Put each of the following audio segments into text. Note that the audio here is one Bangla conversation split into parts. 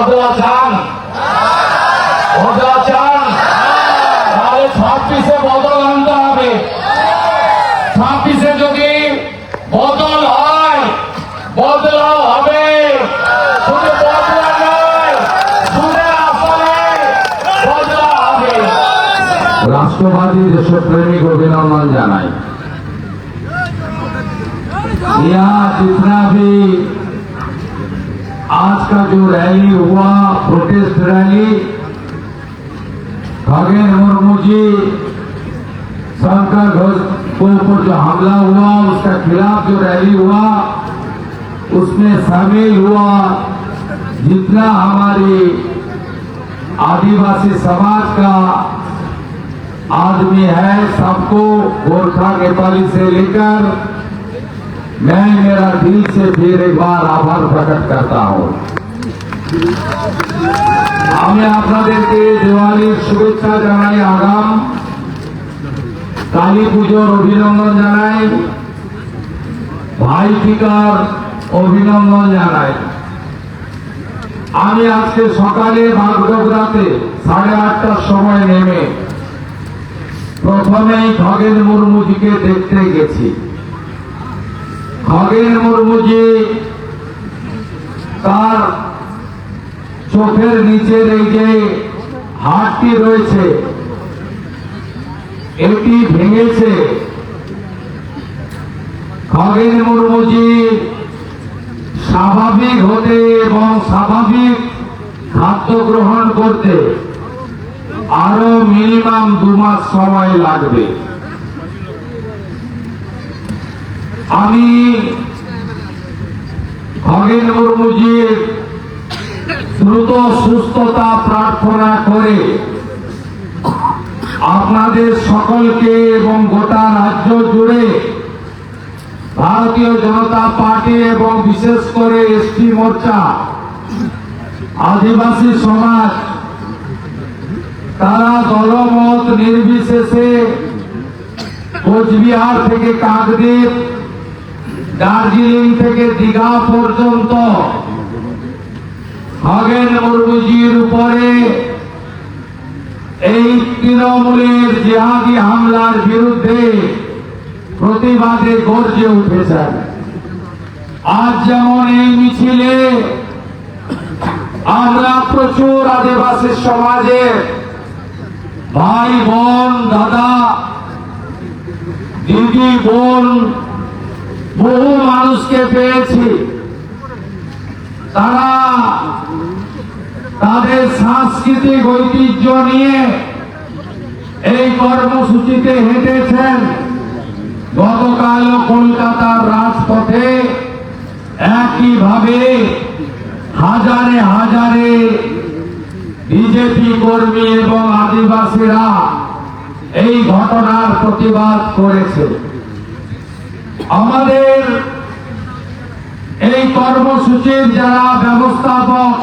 বদলা চান বদলা চান রাষ্ট্রবাদী দেশপ্রেমিক অভিনন্দন জানাই। ইয়া ইসরাফি का जो रैली हुआ प्रोटेस्ट रैली खगेन मुर्मू जी शंकर घोष के ऊपर जो हमला हुआ, उसके खिलाफ जो रैली हुआ, उसमें शामिल हुआ जितना हमारी आदिवासी समाज का आदमी है, सबको गोरखा नेपाली से लेकर मैं मेरा दिल से फिर एक बार आभार प्रकट करता हूँ। আমি আপনাদেরকে দেওয়ালির শুভেচ্ছা জানাই, আগাম। কালী পুজোর অভিনন্দন জানাই। ভাই টিকার অভিনন্দন জানাই। আমি আজকে সকালে বাগডোগরাতে সাড়ে আটটার সময় নেমে প্রথমেই খগেন মুর্মুজিকে দেখতে গেছি। খগেন মুর্মুজি তার চোখের নিচের এই যে রয়েছে, এটি ভেঙেছে। খগেন মুর্মুজি স্বাভাবিক হতে এবং স্বাভাবিক খাদ্য গ্রহণ করতে আরও মিনিমাম দু মাস সময় লাগবে। আমি খগেন মুর্মুজির দ্রুত সুস্থতা প্রার্থনা করে আপনাদের সকলকে এবং গোটা রাজ্য জুড়ে ভারতীয় জনতা পার্টি এবং বিশেষ করে এসটি মোর্চা, আদিবাসী সমাজ, তারা দলমত নির্বিশেষে কোচবিহার থেকে কাকদ্বীপ, দার্জিলিং থেকে দীঘা পর্যন্ত খগেন মুর্মুজির উপরে এই তৃণমূলের জেহাদি হামলার বিরুদ্ধে প্রতিবাদে গর্জে উঠেছেন আজ যেমন এই মিছিলে আমরা প্রচুর আদিবাসী সমাজের ভাই, বোন, দাদা, দিদি, বোন, বহু মানুষকে পেয়েছি। তারা তাদের সাংস্কৃতিক ঐতিহ্য নিয়ে এই কর্মসূচিতে হেঁটেছেন গতকাল কলকাতার রাজপথে একইভাবে হাজারে হাজারে বিজেপি কর্মী এবং আদিবাসীরা এই ঘটনার প্রতিবাদ করেছে। আমাদের এই কর্মসূচির যারা ব্যবস্থাপক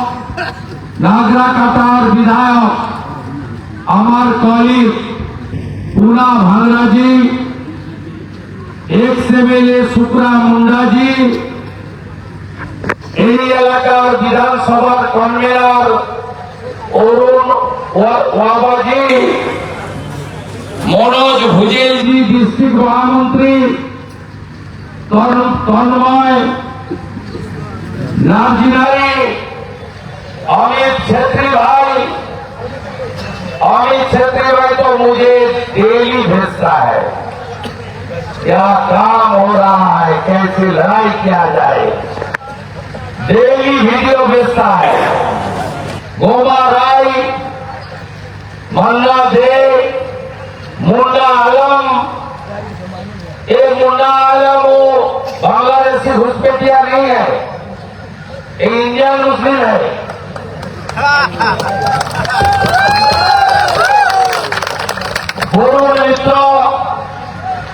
নাগরাকাটার বিধায়ক আমার colleague Puna Bhengraji ex MLA Sukra Mundaji, এই এলাকার বিধানসভার কনভেনার অরুণ ওয়া- ওয়াবাজি, মনোজ ভুজেলজি, ডিস্ট্রিক্ট মহামন্ত্রী তন- তন্ময় নার্জিনারি अमित छेत्री भाई। अमित छेत्री भाई तो मुझे डेली भेजता है। क्या काम हो रहा है? कैसे लड़ाई किया जाए? डेली वीडियो भेजता है। गोमा राय मन्ना दे मुन्ना आलम, ये मुन्ना आलम वो बांग्लादेशी घुसपैठिया नहीं है। इंडियन मुस्लिम है।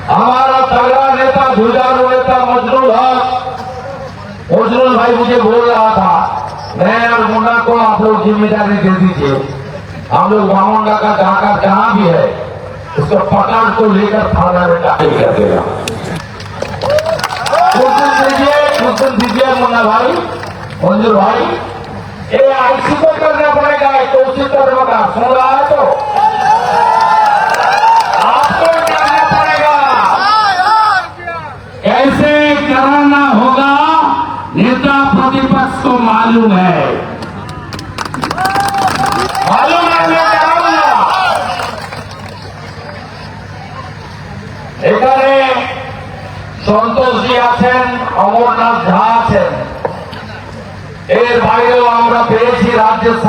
हमारा तगड़ा नेता नेता मजनूल हक मजनूल भाई मुझे बोल रहा था, मैं और मुन्ना को आप लोग ज़िम्मेदारी दे दीजिए। हम लोग मामुंडा का जहाँ जहाँ भी है, उसको पकड़ को लेकर थाना में दाखिल कर देगा कुछ दीजिए कुछ दीजिए मुन्ना भाई मंजूर भाई। ఏ అలసిపోతున్నా పడగా తోసిపోతున్నా సోలార్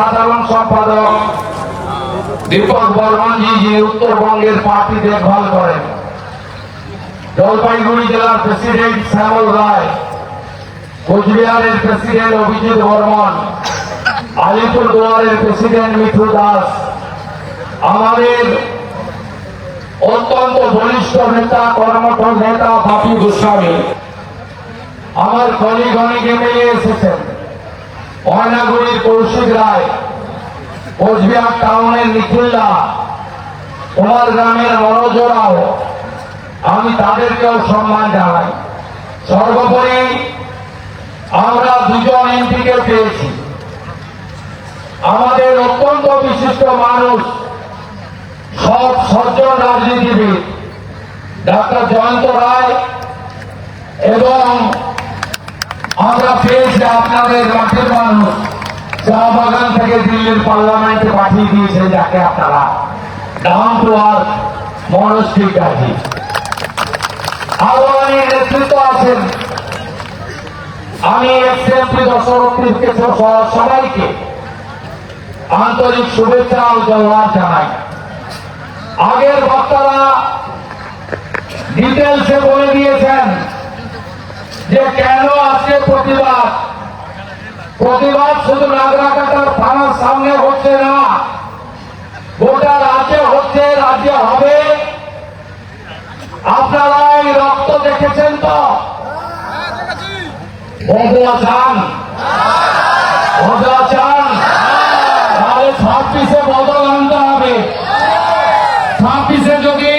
সাধারণ সম্পাদক দীপক বর্মনজি যে উত্তরবঙ্গের পার্টি দেখভাল করেন। জলপাইগুড়ি জেলার প্রেসিডেন্ট শ্যামল রায়, কোচবিহারের প্রেসিডেন্ট অভিজিৎ বর্মন, আলিপুরদুয়ারের প্রেসিডেন্ট মিঠু দাস, আমাদের অত্যন্ত বলিষ্ঠ নেতা, কর্মঠ নেতা বাপি গোস্বামী। আমার কলিগ অনেক এসেছেন। ময়নাগুড়ির কৌশিক রায় কোচবিহার টাউনের নিখিল্লা কুমার গ্রামের মনোজ আমি তাদেরকেও সম্মান জানাই। সর্বোপরি আমরা দুজন এমপিকে পেয়েছি। আমাদের অত্যন্ত বিশিষ্ট মানুষ, সব সজ্জন রাজনীতিবিদ, ডাক্তার জয়ন্ত রায় এবং আমরা পেয়েছি আপনাদের মাঠের মানুষ চা বাগান থেকে দিল্লির পার্লামেন্টে পাঠিয়ে দিয়েছেন যাকে আপনারা ডাউন টু আর গাজী আরও অনেক নেতৃত্ব আছেন। আমি এক্সএমপি দশরথীকে সবাইকে আন্তরিক শুভেচ্ছা ও জওয়ার জানাই। আগের বক্তারা ডিটেলসে বলে দিয়েছেন যে কেন আজকে প্রতিবাদ প্রতিবাদ শুধু নাগরাকাটার থানার সামনে হচ্ছে না। গোটা রাজ্যে হচ্ছে রাজ্যে হবে। আপনারা এই রক্ত দেখেছেন তো? বদলা চান বদলা চান তাহলে ছাব্বিশে বদল আনতে হবে ছাব্বিশে যদি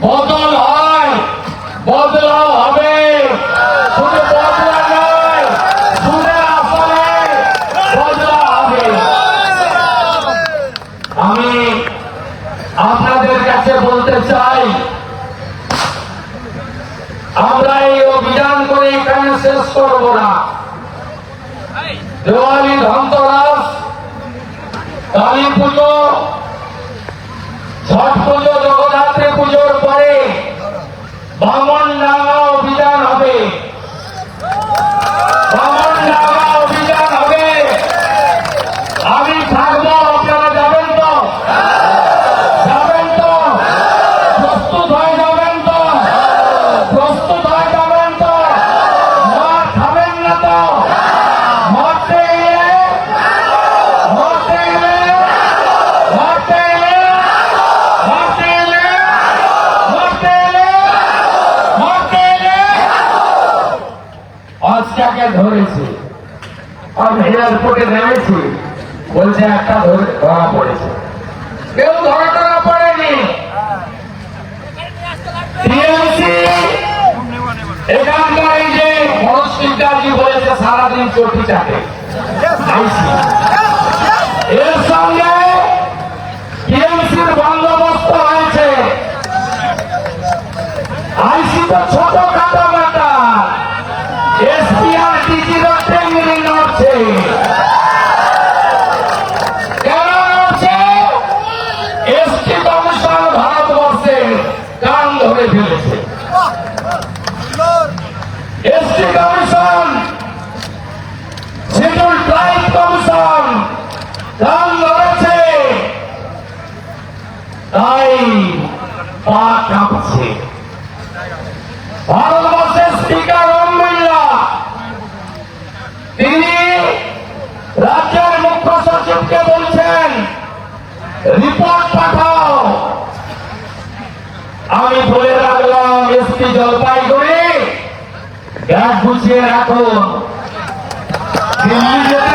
বদল হয় বদলাও হবে শুধু বদলা নয় শুনে আসলে বদলা হবে আমি আপনাদের কাছে বলতে চাই আমরা এই অভিযান করে এখানে শেষ করব না দেওয়ালি ধন্তরাস কালী পুজো ছট পুজো জগদ্ধাত্রী পুজোর পরে বামন ডাঙ্গা অভিযান হবে বামন ডাঙ্গা অভিযান হবে আমি থাকব আপনারা যাবেন তো যাবেন তো প্রস্তুত হয়ে যাবেন তো প্রস্তুত হয়ে যাবেন তো মার খাবেন না তো মরতে গেলে মরতে গেলে মরতে গেলে মরতে গেলে মরতে গেলে মরতে গেলে আজটাকে ধরেছি আমি এয়ারপোর্টে নেমেছি বলছে একটা ধরে পড়েছে। কেউ ধরা ধরা পড়েনি। সারাদিন এর সঙ্গে বন্দোবস্ত ছোট ব্যাপার এসপি আর ডিজির টেঙ্গি নড়ছে কেন নড়ছে এসটি কমিশন ভারতবর্ষের কান ধরে ফেলেছে ST commission schedule tribe commission কান ধরেছে ভারতবর্ষের স্পিকার ওম বিড়লা তিনি রাজ্যের মুখ্য সচিবকে বলছেন, রিপোর্ট পাঠাও। আমি বলে রাখলাম, এসপি জলপাইগুড়ি ব্যাগ গুছিয়ে রাখুন। দিল্লি যেতে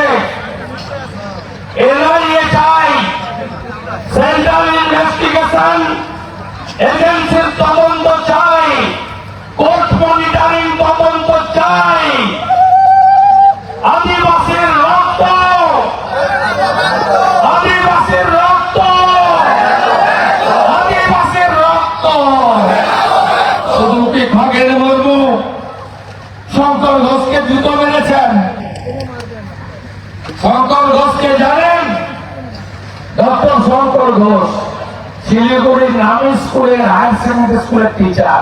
এজেন্সির তদন্ত চাই, কোর্ট মনিটরিং তদন্ত চাই। আদিবাসীর রক্ত আদিবাসীর রক্ত আদিবাসীর রক্ত। শুধু কি খগেন মুর্মু শঙ্কর ঘোষকে জুতো মেরেছেন। শঙ্কর ঘোষকে জানেন? ডক্টর শঙ্কর ঘোষ। শিলিগুড়ির নামী স্কুলের হায়ার সেকেন্ডারি স্কুলের টিচার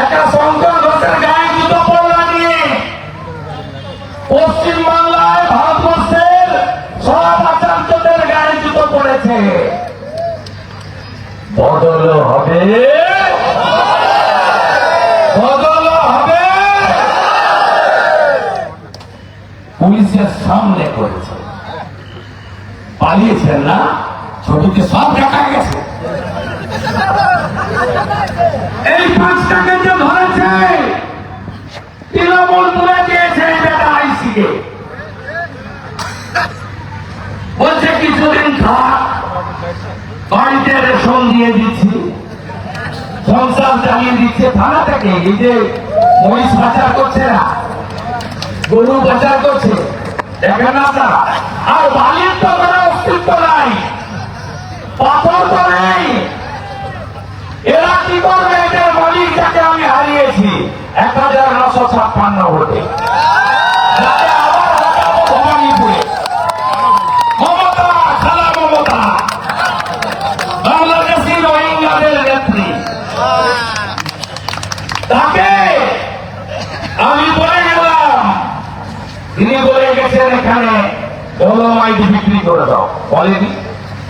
একা শঙ্কর ঘোষের গায়ে জুতো পড়লা নিয়ে পশ্চিমবাংলায় ভারতবর্ষের সব আচার্যদের গায়ে জুতো পড়েছে। বদল হবে। বদল হবে। পুলিশের সামনে করেছে। পালিয়েছেন না? ছবিতে সব দেখা গেছে। এই পাঁচটাকে যে ধরেছে, তৃণমূল তুলে দিয়েছে বেটা আইসিকে। বলছে, কিছুদিন থাক, বাড়িতে রেশন দিয়ে দিচ্ছি। সংসার চালিয়ে দিচ্ছে থানা থেকে। এই যে মহিষ পাচার করছে না, গরু পাচার করছে, দেখেন আর বালির তো পাথর তো নেই এরা কি করবে? এটার আমি হারিয়েছি। এক হাজার নশো ছাপ্পান্ন ভোটে। তাকে আমি বলে গেলাম, তিনি বলে গেছেন এখানে বিক্রি করে দাও। বলেনি?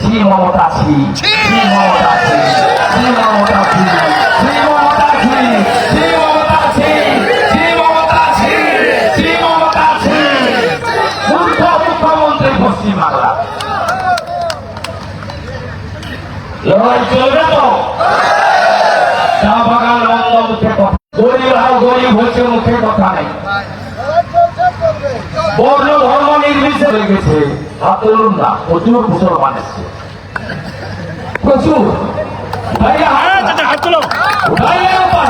শ্রী মমতা শ্রী শ্রী মমতা শ্রী শ্রী মমতা শ্রী শ্রী মমতা শ্রী শ্রী মমতা শ্রী শ্রী মমতা শ্রী শ্রী মমতা শ্রী মূর্খ মুখ্যমন্ত্রী পশ্চিমবাংলা। লড়াই চলবে তো? চা বাগান বন্ধ মুখে কথা। গরিব আর গরিব হচ্ছে মুখে কথা নেই। বর্ণ ধর্ম নির্বিশেষে হয়ে গেছে। না প্রচুর মুসলমান এসছে প্রচুর ভাইয়া, उठाइए ऊपर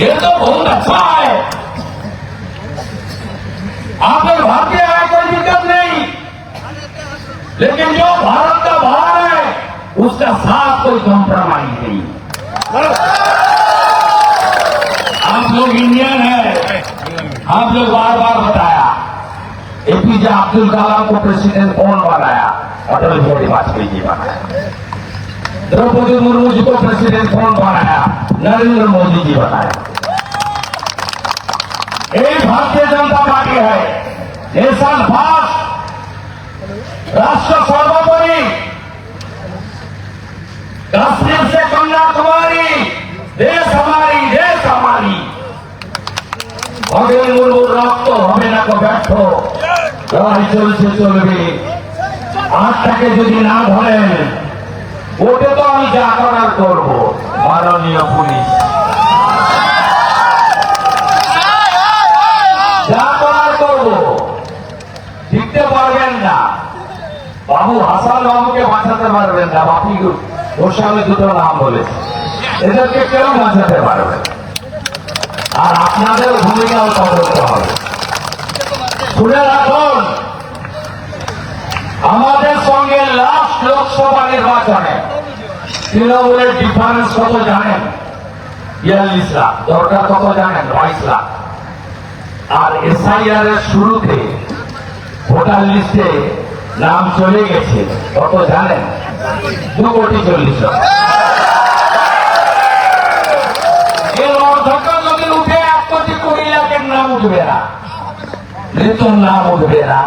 ये तो बहुत अच्छा है आप लोग भाग के आए कोई दिक्कत नहीं लेकिन जो भारत का भार है उसका साथ कोई कॉम्प्रोमाइज नहीं आप लोग इंडियन है आप लोग बार बार बताया एपीजे अब्दुल कलाम को प्रेसिडेंट कौन बनाया अटल बिहारी वाजपेयी जी बनाया द्रौपदी मुर्मू जी को प्रेसिडेंट कौन बनाया नरेंद्र मोदी जी बनाया एक भारतीय जनता पार्टी है नेशन फास्ट राष्ट्र सर्वोपरि कश्मीर से कन्याकुमारी देश हमारी देश हमारी খগেন মুর্মুর রক্ত হবে না তো ব্যর্থ লড়াই চলছে চলবে। আটটাকে যদি না ধরেন ওটা তো আমি যা করার করব। মাননীয় পুলিশ। যা করার করব। শিখতে পারবেন না। বাবু হাসান বাবুকে বাঁচাতে পারবেন না। বাপি সামনে দুটো নাম বলেছে। এদেরকে কেউ বাঁচাতে পারবে আর আপনাদের ভূমিকাও তদন্ত হবে। শুনে রাখুন। আমাদের সঙ্গে লাস্ট লোকসভা নির্বাচনে তৃণমূলের ডিফারেন্স কত জানেন? বিয়াল্লিশ লাখ দরকার কত জানেন? বাইশ লাখ আর এসআইআর এর শুরুতে ভোটার লিস্টে নাম চলে গেছে। কত জানেন? দু কোটি চল্লিশ লাখ। বেতন নাম উঠবে না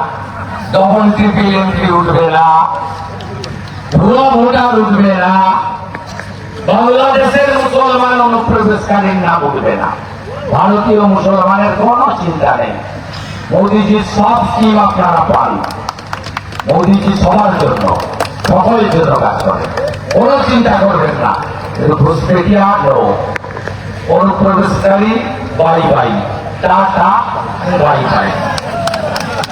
ডবল ট্রিপল এন্ট্রি উঠবে না, ভুয়া ভোটার উঠবে না, বাংলাদেশের মুসলমান অনুপ্রবেশকারীর নাম উঠবে না। ভারতীয় মুসলমানের কোনো চিন্তা নেই। মোদীজির সব স্কিম আপনারা পান। মোদীজি সবার জন্য, সকলের জন্য কাজ করে। কোনো চিন্তা করবেন না। কিন্তু ঘুষপেটিয়া নো অনুপ্রবেশকারী, bye bye. Tata, bye bye.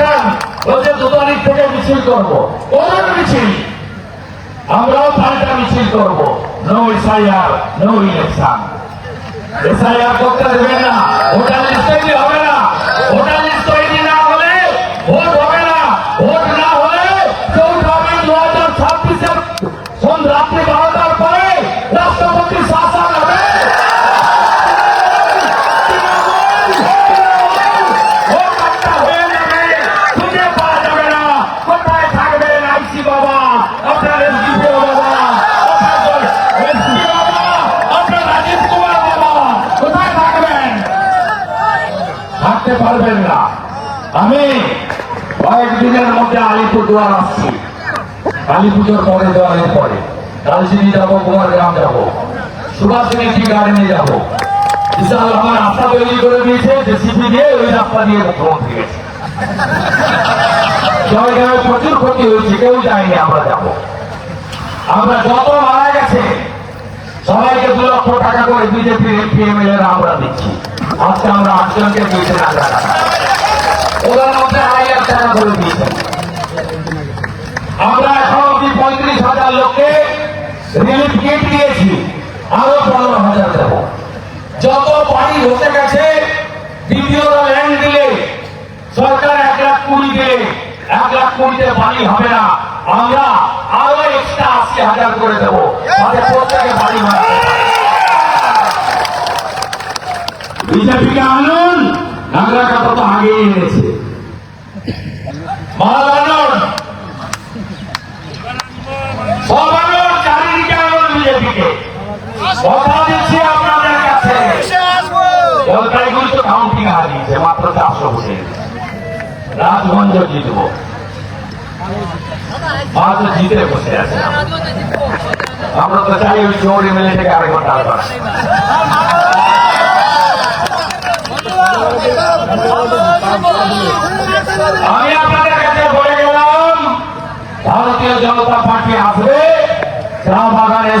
রাখান বলছে দু থেকে মিছিল করব। কোন মিছিল? আমরাও পাল্টা মিছিল করব। No SIR no. ইলেকশন না ওটা লিস্ট হবে না? ভোটার মধ্যে আলিপুরদুয়ার আসছি। কালী পুজোর পরে দেওয়ালের পরে কালচিনি যাব কুমারগ্রাম যাব। সুভাষিনী টি গার্ডেনে যাব। বিশাল আমার রাস্তা তৈরি করে দিয়েছে জেসিপি দিয়ে ওই রাস্তা দিয়ে মুখ্যমন্ত্রী গেছে জয়গাঁয়ে প্রচুর ক্ষতি হয়েছে, কেউ যায়নি, আমরা যাব। আমরা যত মারা গেছে, সবাইকে দু লক্ষ টাকা করে বিজেপির এমপি এমএলএ আমরা দিচ্ছি। আজকে আমরা আটজনকে টাকা ওদের মধ্যে আড়াই লাখ টাকা করে দিয়েছেন। আমরা এখন অব্দি পঁয়ত্রিশ হাজার লোককে রিলিফ কিট দিয়েছি। আরও পনেরো হাজার দেবো। যত বাড়ি হতে গেছে, দ্বিতীয় ল্যান্ড দিলে সরকার এক লাখ কুড়ি দিলে এক লাখ কুড়িতে বাড়ি হবে না। আমরা আরও এক্সট্রা আশি হাজার করে দেবো। তাহলে প্রত্যেকে বাড়ি হবে। বিজেপিকে আনুন নাগরাকাটা তো আগেই এনেছে। মালানুন সব আনুন চারিদিকে আনুন বিজেপিকে কথা দিচ্ছি আপনাদের কাছে। জলপাইগুড়ি তো কাউন্টিং হারিয়েছে মাত্র চারশো ভোটে। রাজগঞ্জ জিতব। মাত্র জিতে বসে আছে। আমরা তো চাই ওই চৌরি মিলে থেকে আরেক ঘণ্টা করা আমি আপনাদের কাছে বলে গেলাম ভারতীয় জনতা পার্টি আসবে চা বাগানের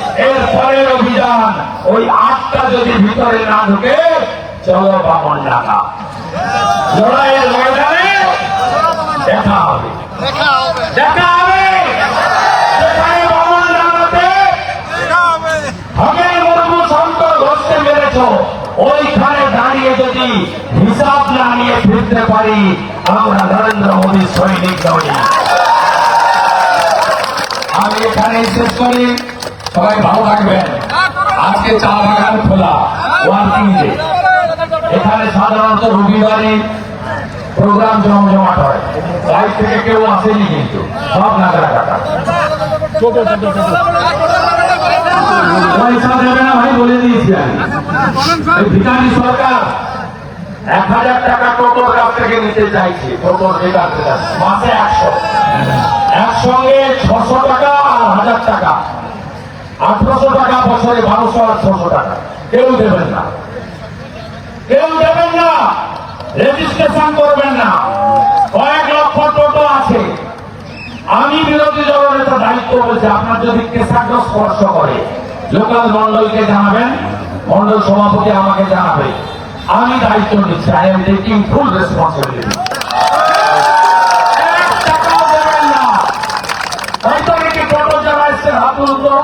এর পরের অভিযান ওই আটটা যদি ভিতরে না ঢুকে চলো বামন ডাকা লড়াইয়ের ময়দানে দেখা হবে। দেখা হবে। সেখানে বামন ডাকাতে দেখা হবে। শঙ্কর ঘোষকে মেরেছ ওইখানে দাঁড়িয়ে যদি হিসাব না নিয়ে ফিরতে পারি আমরা নরেন্দ্র মোদীর সৈনিক নই আমি এখানে শেষ করি। সবাই ভালো থাকবেন। আজকে চা বাগান খোলা ওয়ার্কিং ডে এখানে সাধারণত রবিবারে প্রোগ্রাম জমজমাট হয়। বাইরে থেকে কেউ আসেনি কিন্তু, সব নাগরা কাটা পয়সা দেবে না ভাই, বলে দিয়েছি আমি। ভিকারি সরকার এক হাজার টাকা টোটোর কাছ থেকে নিতে চাইছে, টোটোর বেকার মাসে একশো। একসঙ্গে ছশো টাকা আর হাজার টাকা। আঠারোশো টাকা বছরে বারোশো আর ছশো টাকা। কেউ দেবেন না। কেউ দেবেন না। রেজিস্ট্রেশন করবেন না। কয়েক লক্ষ টোটো আছে। আমি বিরোধী দলের দায়িত্ব বলছি, আপনার যদি কেশাগ্র স্পর্শ করে, লোকাল মন্ডলকে জানাবেন মন্ডল সভাপতি আমাকে জানাবে। আমি দায়িত্ব নিচ্ছি I am taking full responsibility এক টাকাও দেবেন না হয়তো নাকি টোটো যারা এসছেন হাত তুলুন তো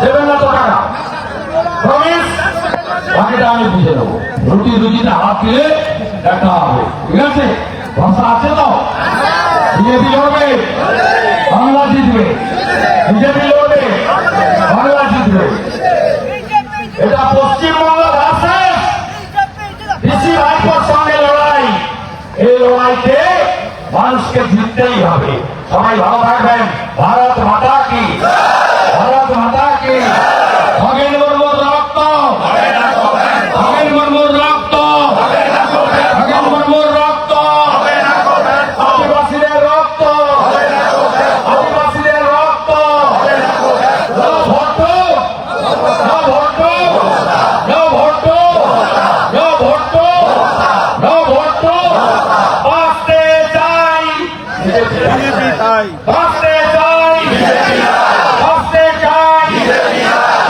দেবেন না তো টাকা প্রমিস বাকিটা নেব রুটি দেখা হবে। ঠিক আছে? ভাষা আছে তো? বিজেপি লড়বে? বাংলা জিতবে। বিজেপি লড়বে? বাংলা জিতবে। এটা পশ্চিমবঙ্গ সঙ্গে মানুষকে জিততেই হবে। সবাই ভালো থাকবেন। ভারত মাতা কি ভারত মাতা কি খগেন মুর্মুর রক্ত খগেন মুর্মুর রক্ত খগেন মুর্মুর রক্ত আদিবাসীদের রক্ত আদিবাসীদের রক্ত No ভোটো No ভোটো No ভোটো No ভোটো No ভোটো বাঁচতে চাই বিজেপি তাই বাঁচতে চাই বাঁচতে চাই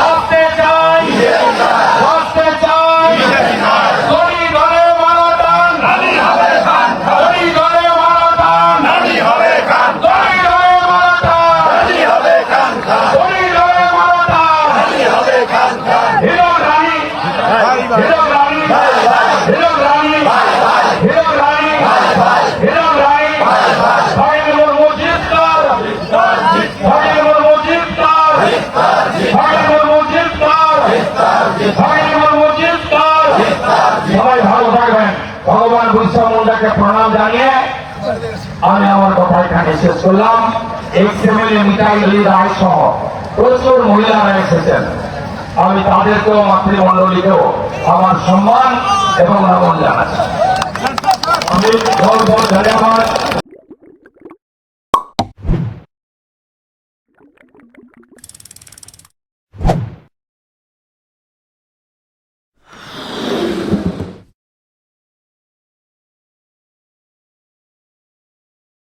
বাঁচতে চাই বাঁচতে চাই গড়ি ঘরে মারাটান গড়ি ঘরে মারাটান গড়ি ঘরে মারাটান গড়ি ঘরে মারাটান হিরো রানী হিরো রানী হিরো রানী হিরো রানী হিরো রানী ভাইয়ের মুর্মু জিতকার ভাইয়ের মুর্মু জিতকার ভাইয়ের মুর্মু জিতকার ভাইয়ের মুর্মু জিতকার সবাই ভালো থাকবেন। ভগবান বিরসা প্রণাম জানিয়ে আমি আমার কথা এখানে শেষ করলাম এক্স মিতাই আলী রায় সহ প্রচুর মহিলারা এসেছেন আমি তাদেরকেও মাতৃমণ্ডলীকেও আমার সম্মান এবং নমন জানাচ্ছি আমি ধন্যবাদ